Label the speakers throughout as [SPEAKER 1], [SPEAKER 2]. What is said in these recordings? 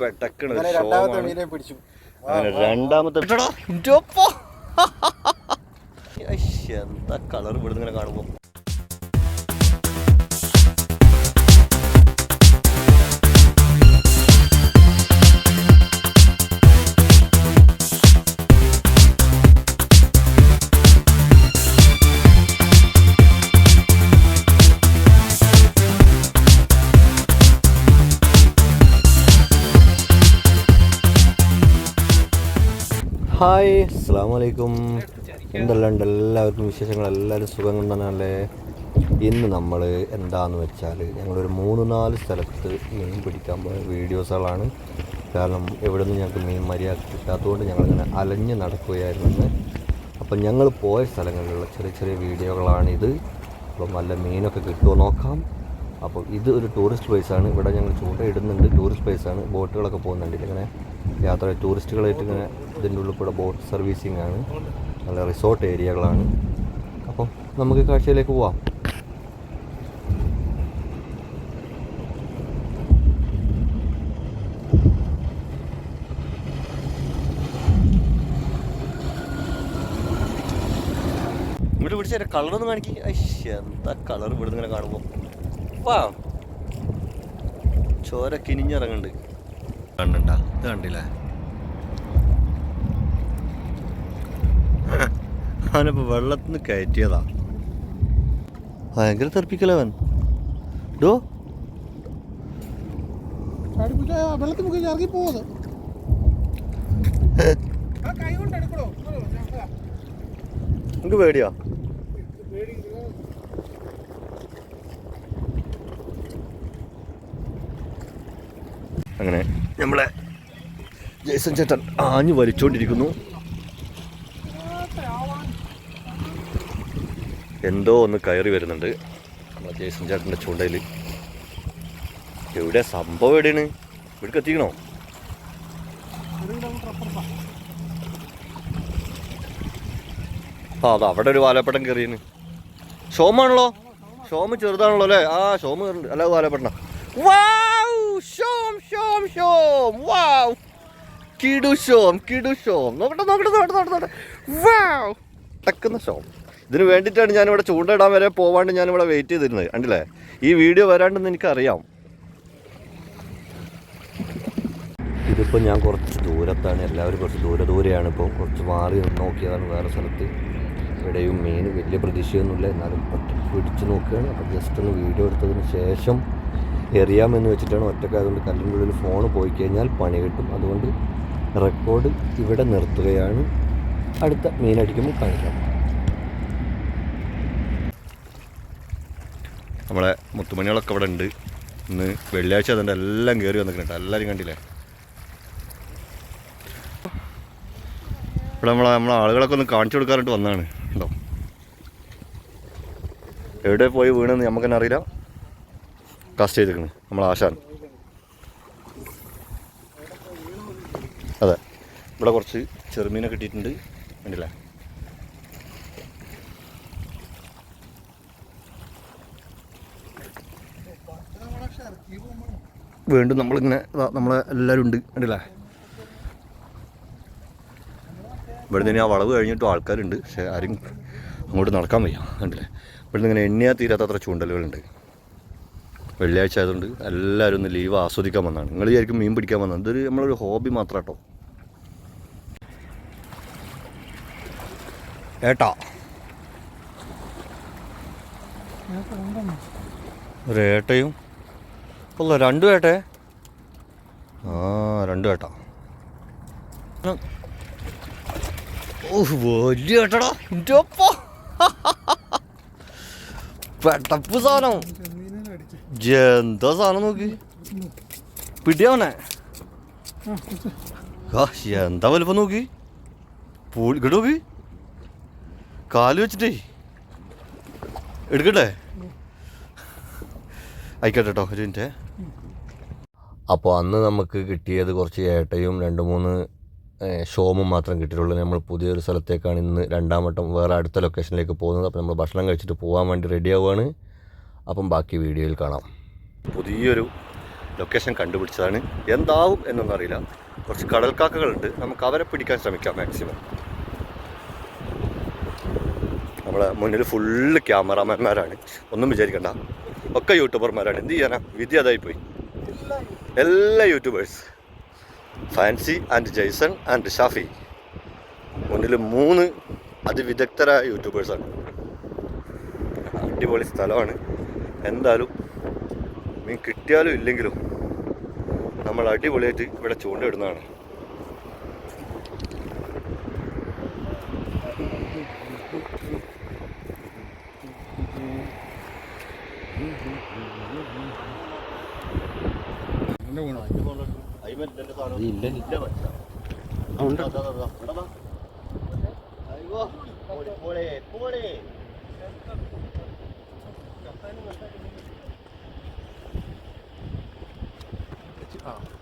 [SPEAKER 1] പെട്ടക്കണ്
[SPEAKER 2] രണ്ടാമത്തെ മീനെ പിടിച്ചു.
[SPEAKER 1] രണ്ടാമത്തെ. എന്താ കളർ ഇവിടുന്ന് ഇങ്ങനെ കാണുമ്പോ? ഹായ്. അസ്സാം വലൈക്കും എന്തെല്ലാം ഉണ്ട് എല്ലാവർക്കും വിശേഷങ്ങൾ. എല്ലാവരും സുഖം തന്നെയല്ലേ ഇന്ന് നമ്മൾ എന്താന്ന് വെച്ചാൽ ഞങ്ങളൊരു മൂന്ന് നാല് സ്ഥലത്ത് മീൻ പിടിക്കാൻ പോയ വീഡിയോസുകളാണ്. കാരണം എവിടെ നിന്ന് ഞങ്ങൾക്ക് മീൻ മര്യാദ കിട്ടാത്തതുകൊണ്ട് ഞങ്ങളിങ്ങനെ അലഞ്ഞ് നടക്കുകയായിരുന്നു അപ്പം ഞങ്ങൾ പോയ സ്ഥലങ്ങളിലുള്ള ചെറിയ ചെറിയ വീഡിയോകളാണിത്. അപ്പം നല്ല മീനൊക്കെ കിട്ടുമോ നോക്കാം. അപ്പോൾ ഇത് ഒരു ടൂറിസ്റ്റ് പ്ലേസാണ് ഇവിടെ ഞങ്ങൾ ചൂണ്ടയിടുന്നുണ്ട് ടൂറിസ്റ്റ് പ്ലേസാണ് ബോട്ടുകളൊക്കെ പോകുന്നുണ്ട്. ഇങ്ങനെ യാത്ര ടൂറിസ്റ്റുകളായിട്ട് ഇങ്ങനെ ഇതിന്റെ ഉള്ളിൽ കൂടെ ബോട്ട് സർവീസിങ് ആണ്. നല്ല റിസോർട്ട് ഏരിയകളാണ് അപ്പം നമുക്ക് കാഴ്ചയിലേക്ക് പോവാം. ഇവിടെ പിടിച്ച കളറൊന്നും കാണിക്കും. എന്താ കളർ ഇവിടെ ഇങ്ങനെ കാണുമ്പോൾ വാ ചോര കിനിഞ്ഞിറങ്ങുന്നുണ്ട് കണ്ടുണ്ടാ ഇത് കണ്ടില്ലേ? അവനിപ്പോ വെള്ളത്തിൽ നിന്ന് കയറ്റിയതാ. ഭയങ്കര തെറിപ്പിക്കലവൻ ഡോ.
[SPEAKER 2] വെള്ളത്തിൽ പേടിയോ ഇറങ്ങി പോകുന്നത് കൈ കൊണ്ട് എടുക്കണോ?
[SPEAKER 1] എനിക്ക് പേടിയാ? അങ്ങനെ. നമ്മളെ ജേസൺ ചേട്ടൻ ആഞ്ഞു വലിച്ചുകൊണ്ടിരിക്കുന്നു എന്തോ ഒന്ന് കയറി വരുന്നുണ്ട്. നമ്മളെ ജേസൺ ചേട്ടന്റെ ചൂണ്ടയിൽ. എവിടെ സംഭവം എവിടെയാണ്? ഇവിടേക്ക് എത്തിക്കണോ? ആ അത് അവിടെ ഒരു വാലപ്പട്ടം കയറിയാണ് ഷോമാണല്ലോ? ഷോമ് ചെറുതാണല്ലോ അല്ലേ? ആ ഷോമ് കയറുന്നുണ്ട് അല്ല വാലപ്പട്ടണം. വാവ് ഷോം ഷോം വാവ്. കിടു ഷോം കിടു ഷോം നോക്കട്ടെ നോക്കട്ടെ നോക്കട്ടെ നോക്കട്ടെ വാവ്. ടക്കുന്ന ഷോം ഇതിന് വേണ്ടിയിട്ടാണ് ഞാനിവിടെ ചൂണ്ടയിടാൻ വരെ പോവാണ്ട് ഞാനിവിടെ വെയിറ്റ് ചെയ്തിരുന്നത്. കണ്ടില്ലേ? ഈ വീഡിയോ വരാണ്ടെന്ന് എനിക്കറിയാം. ഇതിപ്പോൾ ഞാൻ കുറച്ച് ദൂരത്താണ്. എല്ലാവരും കുറച്ച് ദൂരെ ദൂരെയാണ് ഇപ്പോൾ കുറച്ച് മാറി നിന്ന് നോക്കിയതാണ് വേറെ സ്ഥലത്ത്. ഇവിടെയും മീൻ വലിയ പ്രതീക്ഷയൊന്നുമില്ല. എന്നാലും പിടിച്ച് നോക്കുകയാണ്. അപ്പോൾ ജസ്റ്റ് ഒന്ന് വീഡിയോ എടുത്തതിന് ശേഷം എറിയാമെന്ന് വെച്ചിട്ടാണ് ഒറ്റക്കായതുകൊണ്ട് കല്ലിന്റെ ഉള്ളിൽ ഫോൺ പോയി കഴിഞ്ഞാൽ പണി കിട്ടും. അതുകൊണ്ട് റെക്കോർഡ് ഇവിടെ നിർത്തുകയാണ്. അടുത്ത മീനടിക്കുമ്പോൾ കാണിക്കാം. നമ്മളെ മുത്തുമണികളൊക്കെ ഇവിടെ ഉണ്ട്. ഇന്ന് വെള്ളിയാഴ്ച അതുകൊണ്ട് എല്ലാം കയറി വന്നിട്ടുണ്ട് എല്ലാവരും കണ്ടില്ലേ? ഇവിടെ നമ്മളെ നമ്മളെ ആളുകളൊക്കെ ഒന്ന് കാണിച്ചു കൊടുക്കാനായിട്ട് വന്നതാണ് ഉണ്ടോ എവിടെ പോയി വീണെന്ന് നമുക്ക് തന്നെ കാസ്റ്റ് ചെയ്തിരിക്കുന്നത് നമ്മൾ ആശാൻ. അതെ. ഇവിടെ കുറച്ച് ചെറുമീനെ കിട്ടിയിട്ടുണ്ട്. കണ്ടില്ലേ? വീണ്ടും നമ്മളിങ്ങനെ നമ്മളെ എല്ലാവരും ഉണ്ട്. കണ്ടില്ലേ? ഇവിടെ നിന്ന് ആ വളവ് കഴിഞ്ഞിട്ടും ആൾക്കാരുണ്ട്. പക്ഷെ ആരും അങ്ങോട്ട് നടക്കാൻ വയ്യ. കണ്ടില്ലേ? ഇവിടെ നിന്ന് ഇങ്ങനെ എണ്ണിയാൽ തീരാത്തത്ര ചൂണ്ടലുകളുണ്ട്. വെള്ളിയാഴ്ച ആയതുകൊണ്ട് എല്ലാവരും ഒന്ന് ലീവ് ആസ്വദിക്കാൻ വന്നതാണ്. നിങ്ങൾ വിചാരിക്കും മീൻ പിടിക്കാൻ വന്നത് ഇതൊരു നമ്മളൊരു ഹോബി മാത്രം കേട്ടോ ഏട്ടാ. ഒരു ഏട്ടയും. അല്ല രണ്ടു ഏട്ടേ. ആ രണ്ടു ഏട്ടാ. ഓ വലിയ ഏട്ടടാ. എന്റെ ഒപ്പം. പെട്ടപ്പ് സാധനം. എന്താ സാധനം നോക്ക് പിടിയാവണേ എന്താ വലുപ്പം നോക്കി പൂളി ഇങ്ങോട്ട് നോക്കി കാൽ വെച്ചിട്ടേ എടുക്കട്ടെ ആയിക്കോട്ടെ കേട്ടോ ഒരു അപ്പോൾ അന്ന് നമുക്ക് കിട്ടിയത് കുറച്ച് ഏട്ടയും രണ്ട് മൂന്ന് ഷോമും മാത്രം കിട്ടിയിട്ടുള്ളൂ. നമ്മൾ പുതിയൊരു സ്ഥലത്തേക്കാണ് ഇന്ന് രണ്ടാം വട്ടം വേറെ അടുത്ത ലൊക്കേഷനിലേക്ക് പോകുന്നത്. അപ്പോൾ നമ്മൾ ഭക്ഷണം കഴിച്ചിട്ട് പോകാൻ വേണ്ടി റെഡി ആവുകയാണ്. അപ്പം ബാക്കി വീഡിയോയിൽ കാണാം. പുതിയൊരു ലൊക്കേഷൻ കണ്ടുപിടിച്ചതാണ്. എന്താവും എന്നൊന്നും അറിയില്ല കുറച്ച് കടൽക്കാക്കകളുണ്ട്. നമുക്ക് അവരെ പിടിക്കാൻ ശ്രമിക്കാം മാക്സിമം നമ്മളെ മുന്നിൽ ഫുള്ള് ക്യാമറാമാന്മാരാണ് ഒന്നും വിചാരിക്കണ്ട. ഒക്കെ യൂട്യൂബർമാരാണ് എന്ത് ചെയ്യാനാ? വിധി അതായി പോയി എല്ലാ YouTubers Fancy and Jaison and Shafi. മുന്നിൽ മൂന്ന് അതിവിദഗ്ധരായ യൂട്യൂബേഴ്സാണ് അടിപൊളി സ്ഥലമാണ്. എന്തായാലും മീൻ കിട്ടിയാലും ഇല്ലെങ്കിലും നമ്മൾ അടിപൊളിയായിട്ട് ഇവിടെ ചൂണ്ടയിടുന്നതാണ്.
[SPEAKER 2] ああ。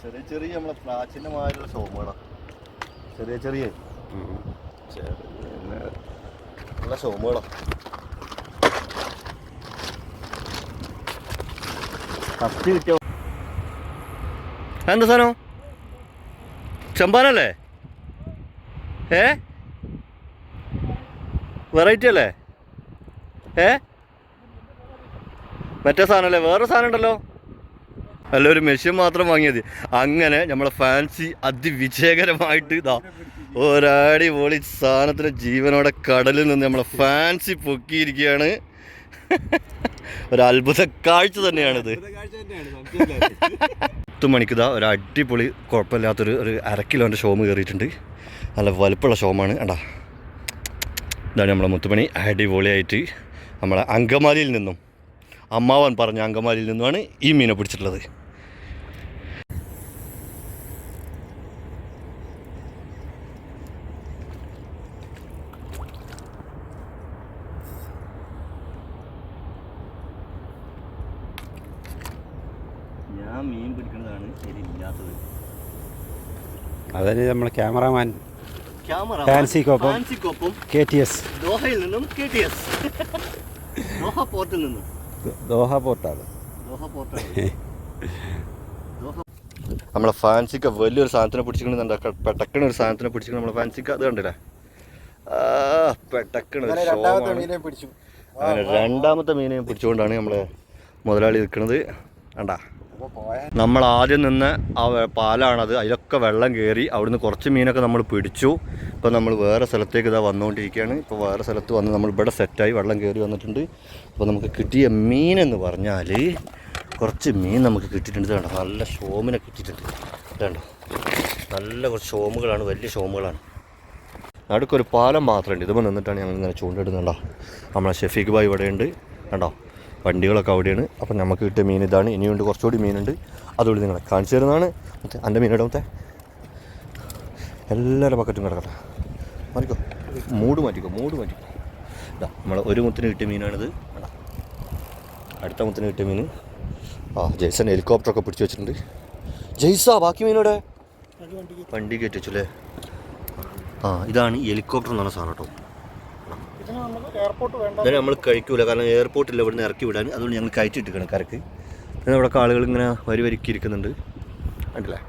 [SPEAKER 1] ചെറിയ ചെറിയ നമ്മളെ പ്രാചീനമായുള്ള ഷോമുകളാണ് ചെറിയ ചെറിയ ചെറിയ നല്ല ഷോമുകളാണ് കത്തി കിട്ടിയോ എന്താ സാധനം? ചെമ്പാനല്ലേ? ഏ? വെറൈറ്റി അല്ലേ? ഏ? മറ്റേ സാധനമല്ലേ വേറെ സാധനം ഉണ്ടല്ലോ. അല്ല ഒരു മെഷീൻ മാത്രം വാങ്ങിയത്. അങ്ങനെ നമ്മളെ ഫാൻസി അതിവിജയകരമായിട്ട് ഇതാ ഒരാടി പൊളി സാധനത്തിന്റെ ജീവനോടെ കടലിൽ നിന്ന് നമ്മളെ ഫാൻസി പൊക്കിയിരിക്കുകയാണ്. ഒരു അത്ഭുത കാഴ്ച തന്നെയാണിത്. പത്ത് മണിക്ക് ഇതാ ഒരു അടിപൊളി കുഴപ്പമില്ലാത്തൊരു ഒരു അരക്കിലോന്റെ ഷോമ് കയറിയിട്ടുണ്ട്. നല്ല വലുപ്പമുള്ള ഷോമാണ്. കണ്ടാ. ഇതാണ് നമ്മളെ മുത്തുമണി അടിപൊളിയായിട്ട് നമ്മളെ അങ്കമാലിയിൽ നിന്നും അമ്മാവൻ പറഞ്ഞ അങ്കമാലിയിൽ നിന്നുമാണ് ഈ മീനെ പിടിച്ചിട്ടുള്ളത് ഞാൻ മീൻ ശരിയില്ലാത്തത്
[SPEAKER 3] അതിന് നമ്മൾ ക്യാമറാമാൻ
[SPEAKER 1] ക്യാമറ
[SPEAKER 3] ഫാൻസിക്കൊപ്പം.
[SPEAKER 1] ഫാൻസിക്കൊപ്പം
[SPEAKER 3] കെ ടി എസ്.
[SPEAKER 1] ദോഹയിൽ നിന്നും കെ ടി എസ്. ദോഹ പോർട്ടിൽ നിന്നും.
[SPEAKER 3] ദോഹ പോർട്ടാണ്.
[SPEAKER 1] ദോഹ പോർട്ടാണ്. നമ്മളെ ഫാൻസിക്ക വലിയൊരു സാധനത്തിനെ പിടിച്ചിട്ടുണ്ട് പെട്ടക്കണ ഒരു സാധനത്തിനെ പിടിച്ചിട്ടുണ്ട് നമ്മളെ ഫാൻസിക്ക. അത് കണ്ടില്ലേ? പെട്ടക്കണ
[SPEAKER 2] രണ്ടാമത്തെ
[SPEAKER 1] മീനെയും
[SPEAKER 2] മീനെ പിടിച്ചു.
[SPEAKER 1] അങ്ങനെ രണ്ടാമത്തെ മീനെ പിടിച്ചുകൊണ്ടാണ് നമ്മളെ മുതലാളി നിൽക്കുന്നത്. കണ്ടാ? നമ്മൾ ആദ്യം നിന്ന് ആ പാലാണത് അതിലൊക്കെ വെള്ളം കയറി അവിടുന്ന് കുറച്ച് മീനൊക്കെ നമ്മൾ പിടിച്ചു. ഇപ്പോൾ നമ്മൾ വേറെ സ്ഥലത്തേക്ക് ഇതാ വന്നുകൊണ്ടിരിക്കുകയാണ്. ഇപ്പോൾ വേറെ സ്ഥലത്ത് വന്ന് നമ്മൾ ഇവിടെ സെറ്റായി വെള്ളം കയറി വന്നിട്ടുണ്ട്. അപ്പോൾ നമുക്ക് കിട്ടിയ മീൻ എന്ന് പറഞ്ഞാൽ കുറച്ച് മീൻ നമുക്ക് കിട്ടിയിട്ടുണ്ട്. കണ്ടോ നല്ല ഷോമിനെ കിട്ടിയിട്ടുണ്ട്. കണ്ടോ നല്ല കുറച്ച് ഷോമുകളാണ് വലിയ ഷോമുകളാണ്. നടുക്കൊരു പാലം മാത്രമുണ്ട്. ഇതുമ്പോൾ നിന്നിട്ടാണ് ഞങ്ങൾ ഇങ്ങനെ ചൂണ്ടിടുന്നുണ്ടോ നമ്മളെ ഷെഫീഖ് ബായ് ഇവിടെയുണ്ട്. കണ്ടോ വണ്ടികളൊക്കെ അവിടെയാണ്. അപ്പം നമുക്ക് കിട്ടിയ മീൻ ഇതാണ്. ഇനിയുണ്ട് കുറച്ചുകൂടി മീനുണ്ട്. അതുകൊണ്ട് നിങ്ങളെ കാണിച്ചു തരുന്നതാണ്. മറ്റേ എന്റെ മീൻ ഇടാമത്തെ എല്ലാവരുടെ പക്കറ്റും കിടക്കട്ടെ. മാറ്റിക്കോ. മൂട് മാറ്റിക്കോ മൂട് മാറ്റിക്കോ. ഇതാ നമ്മൾ ഒരു മുത്തിന് കിട്ടിയ മീനാണിത്. അടുത്ത മുത്തിന് കിട്ടിയ മീൻ. ആ ജയ്സൺ ഹെലികോപ്റ്ററൊക്കെ പിടിച്ചു വെച്ചിട്ടുണ്ട്. ജെയ്സാ ബാക്കി മീനോടെ വണ്ടി കയറ്റി വെച്ചു അല്ലേ? ആ ഇതാണ് ഹെലികോപ്റ്റർ എന്ന് പറഞ്ഞ ഇന്നലെ നമ്മൾ കഴിക്കൂല. കാരണം എയർപോർട്ടിൽ ഇവിടുന്ന് ഇറക്കി വിടാൻ. അതുകൊണ്ട് ഞങ്ങൾ കയറ്റി ഇട്ടിരിക്കണം കരക്ക്. പിന്നെ ഇവിടെ ആളുകൾ ഇങ്ങനെ വരി വരിക്കി ഇരിക്കുന്നുണ്ട് കണ്ടില്ലേ?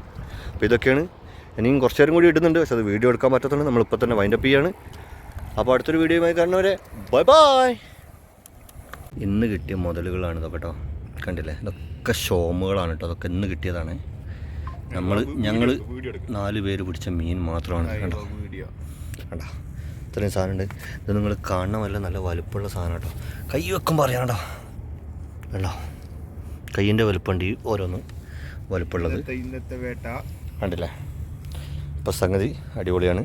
[SPEAKER 1] അപ്പോൾ ഇതൊക്കെയാണ്. ഇനിയും കുറച്ച് നേരം കൂടി ഇടുന്നുണ്ട്. പക്ഷെ അത് വീഡിയോ എടുക്കാൻ പറ്റത്തുള്ളൂ നമ്മളിപ്പോൾ തന്നെ വൈൻഡപ്പ് ചെയ്യാണ്. അപ്പോൾ അടുത്തൊരു വീഡിയോയുമായി കാണുന്നവരെ ബൈ ബൈ ഇന്ന് കിട്ടിയ മുതലുകളാണ് ഇതൊക്കെ കേട്ടോ കണ്ടില്ലേ? ഇതൊക്കെ ഷോമുകളാണ് കേട്ടോ അതൊക്കെ ഇന്ന് കിട്ടിയതാണ്. നമ്മൾ ഞങ്ങൾ നാല് പേര് പിടിച്ച മീൻ മാത്രമാണ്. കേട്ടോ കണ്ടോ കണ്ടോ? ഇത്രയും സാധനമുണ്ട്. ഇത് നിങ്ങൾ കാണണമല്ല നല്ല വലുപ്പമുള്ള സാധനം കേട്ടോ. കൈ വെക്കുമ്പോൾ അറിയാണ്ടോ വേണ്ടോ കയ്യിന്റെ വലുപ്പമുണ്ട് ഈ ഓരോന്ന് വലുപ്പമുള്ളത്. കണ്ടില്ലേ? ഇപ്പം സംഗതി അടിപൊളിയാണ്.